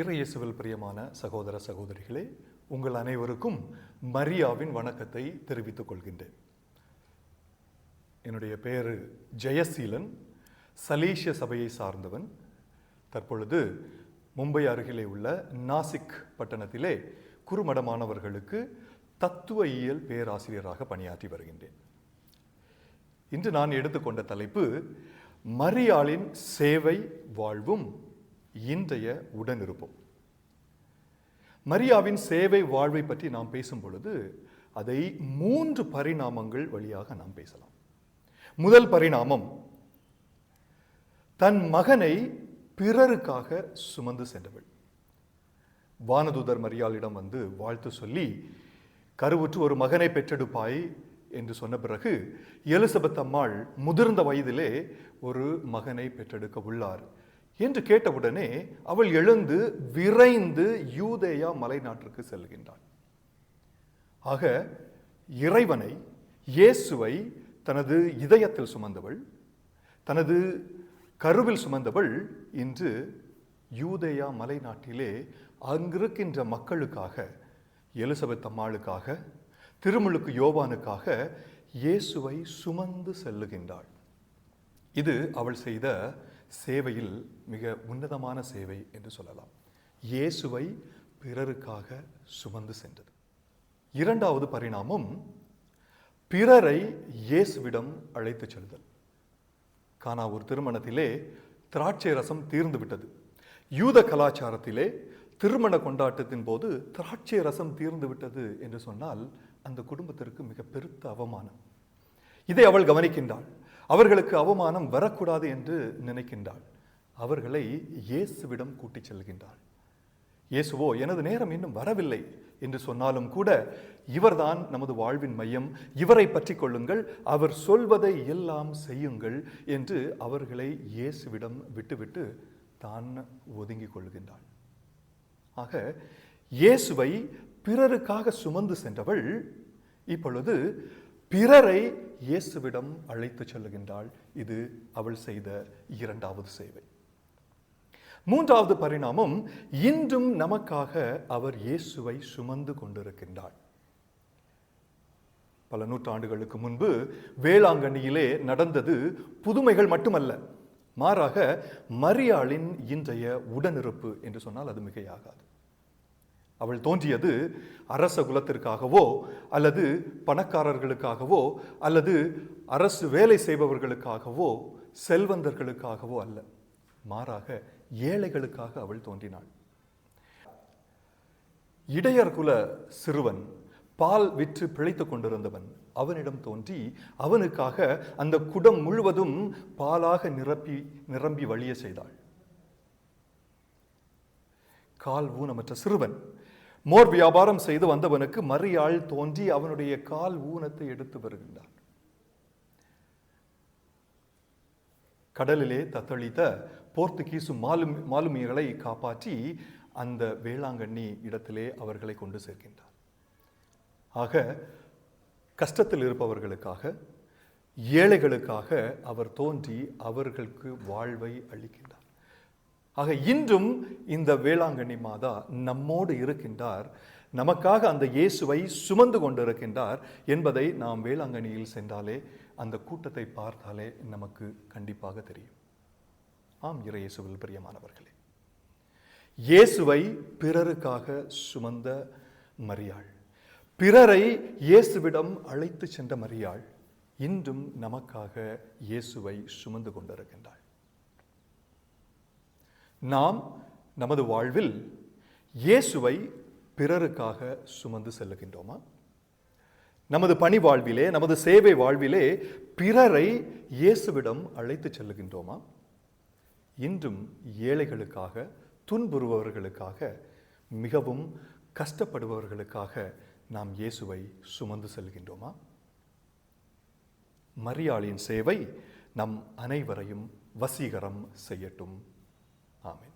இறையேசுவில் பிரியமான சகோதர சகோதரிகளே உங்கள் அனைவருக்கும் மரியாவின் வணக்கத்தை தெரிவித்துக் கொள்கின்றேன். என்னுடைய பெயர் ஜெயசீலன் சலீஷ சபையை சார்ந்தவன். தற்பொழுது மும்பை அருகிலே உள்ள நாசிக் பட்டணத்திலே குறுமடமானவர்களுக்கு தத்துவ இயல் பேராசிரியராக பணியாற்றி வருகின்றேன். இன்று நான் எடுத்துக்கொண்ட தலைப்பு மரியாளின் சேவை வாழ்வும் இன்றைய உடனிருப்போம். மரியாவின் சேவை வாழ்வை பற்றி நாம் பேசும் பொழுது அதை மூன்று பரிணாமங்கள் வழியாக நாம் பேசலாம். முதல் பரிணாமம் தன் மகனை பிறருக்காக சுமந்து சென்றவள். வானதூதர் மரியாளிடம் வந்து வாழ்த்து சொல்லி கருவுற்று ஒரு மகனை பெற்றெடுப்பாய் என்று சொன்ன பிறகு எலிசபெத் அம்மாள் முதிர்ந்த வயதிலே ஒரு மகனை பெற்றெடுக்க உள்ளார். என்று கேட்டவுடனே அவள் எழுந்து விரைந்து யூதேயா மலைநாட்டிற்கு செல்கின்றாள். ஆக இறைவனை இயேசுவை தனது இதயத்தில் சுமந்தவள் தனது கருவில் சுமந்தவள் இன்று யூதேயா மலைநாட்டிலே அங்கிருக்கின்ற மக்களுக்காக எலிசபெத் அம்மாளுக்காக திருமுழுக்கு யோவானுக்காக இயேசுவை சுமந்து செல்லுகின்றாள். இது அவள் செய்த சேவையில் மிக உன்னதமான சேவை என்று சொல்லலாம். இயேசுவை பிறருக்காக சுமந்து சென்றது. இரண்டாவது பரிணாமம் பிறரை இயேசுவிடம் அழைத்து செல்தல். காணா ஒரு திருமணத்திலே திராட்சை ரசம் தீர்ந்து விட்டது. யூத கலாச்சாரத்திலே திருமண கொண்டாட்டத்தின் போது திராட்சை ரசம் தீர்ந்து விட்டது என்று சொன்னால் அந்த குடும்பத்திற்கு மிக பெருத்த அவமானம். இதை அவள் கவனிக்கின்றாள். அவர்களுக்கு அவமானம் வரக்கூடாது என்று நினைக்கின்றாள். அவர்களை இயேசுவிடம் கூட்டிச் செல்கின்றாள். இயேசுவோ எனது நேரம் இன்னும் வரவில்லை என்று சொன்னாலும் கூட இவர்தான் நமது வாழ்வின் மையம். இவரை பற்றி கொள்ளுங்கள். அவர் சொல்வதை எல்லாம் செய்யுங்கள் என்று அவர்களை இயேசுவிடம் விட்டுவிட்டு தான் ஒதுங்கிக் கொள்கின்றாள். ஆக இயேசுவை பிறருக்காக சுமந்து சென்றவள் இப்பொழுது பிறரை இயேசுவிடம் அழைத்து செல்லுகின்றாள். இது அவள் செய்த இரண்டாவது சேவை. மூன்றாவது பரிணாமம் இன்றும் நமக்காக அவர் இயேசுவை சுமந்து கொண்டிருக்கின்றாள். பல நூற்றாண்டுகளுக்கு முன்பு வேளாங்கண்ணியிலே நடந்தது புதுமைகள் மட்டுமல்ல. மாறாக மரியாளின் இன்றைய உடனிருப்பு என்று சொன்னால் அது மிகையாகாது. அவள் தோன்றியது அரச குலத்திற்காகவோ அல்லது பணக்காரர்களுக்காகவோ அல்லது அரசு வேலை செய்பவர்களுக்காகவோ செல்வந்தர்களுக்காகவோ அல்ல. மாறாக ஏழைகளுக்காக அவள் தோன்றினாள். இடையர் குல சிறுவன் பால் விற்று பிழைத்து கொண்டிருந்தவன் அவனிடம் தோன்றி அவனுக்காக அந்த குடம் முழுவதும் பாலாக நிரப்பி நிரம்பி வழிய செய்தாள். கால் ஊனமற்ற சிறுவன் மோர் வியாபாரம் செய்து வந்தவனுக்கு மறியாள் தோன்றி அவனுடைய கால் ஊனத்தை எடுத்து வருகின்றான். கடலிலே தத்தளித்த போர்த்துகீசு மாலும் மாலுமியர்களை காப்பாற்றி அந்த வேளாங்கண்ணி இடத்திலே அவர்களை கொண்டு சேர்க்கின்றார் ஆக கஷ்டத்தில் இருப்பவர்களுக்காக ஏழைகளுக்காக அவர் தோன்றி அவர்களுக்கு வாழ்வை அளிக்கின்றார். ஆக இன்றும் இந்த வேளாங்கண்ணி மாதா நம்மோடு இருக்கின்றார். நமக்காக அந்த இயேசுவை சுமந்து கொண்டிருக்கின்றார் என்பதை நாம் வேளாங்கண்ணியில் சென்றாலே அந்த கூட்டத்தை பார்த்தாலே நமக்கு கண்டிப்பாக தெரியும். ஆம் இறை இயேசுவில் பிரியமானவர்களே. இயேசுவை பிறருக்காக சுமந்த மரியாள். பிறரை இயேசுவிடம் அழைத்து சென்ற மரியாள். இன்றும் நமக்காக இயேசுவை சுமந்து கொண்டிருக்கின்றாள். நாம் நமது வாழ்வில் இயேசுவை பிறருக்காக சுமந்து செல்லுகின்றோமா? நமது பணி வாழ்விலே நமது சேவை வாழ்விலே பிறரை இயேசுவிடம் அழைத்து செல்லுகின்றோமா? இன்றும் ஏழைகளுக்காக துன்புறுபவர்களுக்காக மிகவும் கஷ்டப்படுபவர்களுக்காக நாம் இயேசுவை சுமந்து செல்கின்றோமா மரியாளின் சேவை நம் அனைவரையும் வசீகரம் செய்யட்டும். Amen.